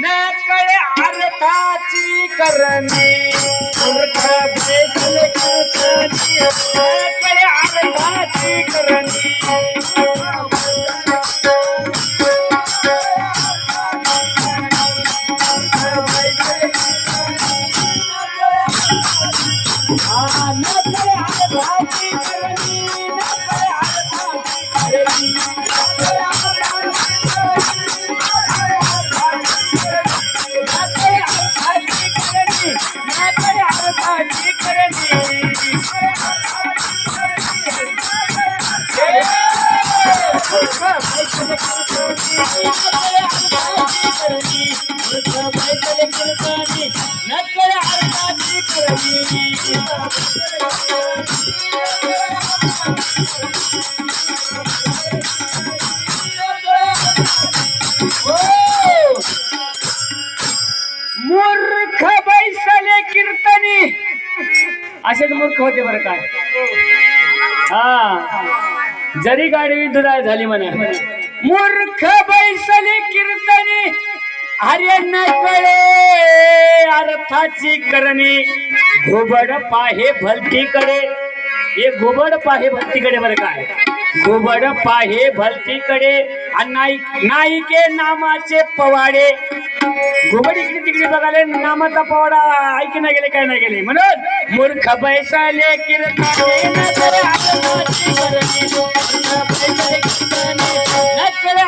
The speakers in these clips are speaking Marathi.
नकळे अर्थाची करणे. मूर्ख बेसल कीर्तनी नकळे अर्थाची मूर्ख बैसले कीर्तनी. असेच मूर्ख होते बरं काय हा. जरी गाडी दुराळ झाली म्हणा. मूर्ख बैसले कीर्तने. अरे कळे अर्थाची करणे. घुबड पाहे भलतीकडे. हे घुबड पाहे भलतीकडे बरं काय? घुबड पाहे भलतीकडे. आणि नाईक नाईके नामाचे पवाडे. घुबड इकडे तिकडे बघाले नामाचा पवाडा ऐकी नाही गेले काय नाही गेले. म्हणून मूर्ख बैसाले कीर्तने नकळे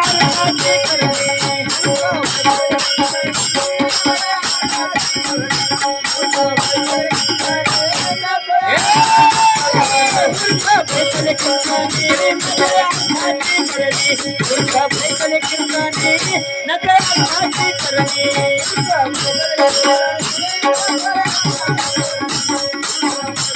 अर्थाची करणी. मूर्ख बैसाले कीर्तने नकळे अर्थाची करणी. नका